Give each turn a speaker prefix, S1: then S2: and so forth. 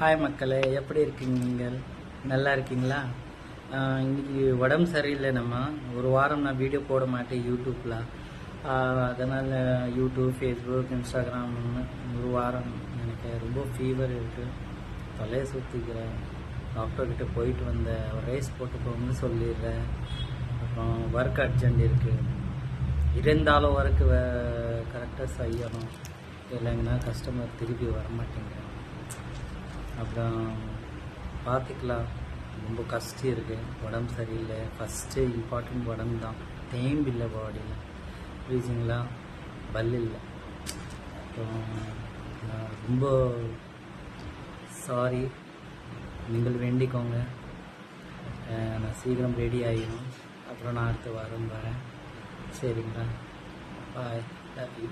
S1: Hi மக்களே. எப்படி இருக்கீங்க நீங்கள்? நல்லா இருக்கீங்களா? இன்றைக்கி இன்னைக்கு உடம்பு சரியில்லை நம்ம. ஒரு வாரம் நான் வீடியோ போட மாட்டேன் யூடியூப்பில் அதனால் யூடியூப் ஃபேஸ்புக் இன்ஸ்டாகிராம் ஒரு வாரம் எனக்கு ரொம்ப ஃபீவர் இருக்குது தலையை சுற்றிக்கிறேன் டாக்டர்கிட்ட போயிட்டு வந்தேன். ரேஸ் போகணும்னு சொல்லிடுறேன். அப்புறம் ஒர்க் அர்ஜென்ட் இருக்குது இருந்தாலும் ஒர்க்கு கரெக்டாக செய்யணும். இல்லைங்கன்னா கஸ்டமர் திருப்பி வரமாட்டேங்கிறேன் அப்புறம் பார்த்துக்கலாம். ரொம்ப கஷ்டம் இருக்குது உடம்பு சரியில்லை. ஃபஸ்ட்டு இம்பார்ட்டன்ட் உடம்பு தான். தேம்பு இல்லை பாடியில் புரியுதுங்களா? பல் இல்லை. அப்புறம் ரொம்ப சாரி நீங்கள் வேண்டிக்கோங்க. நான் சீக்கிரம் ரெடி ஆகிடும் அப்புறம் நான் அடுத்த வாரம் வரேன். சரிங்களா? Bye love you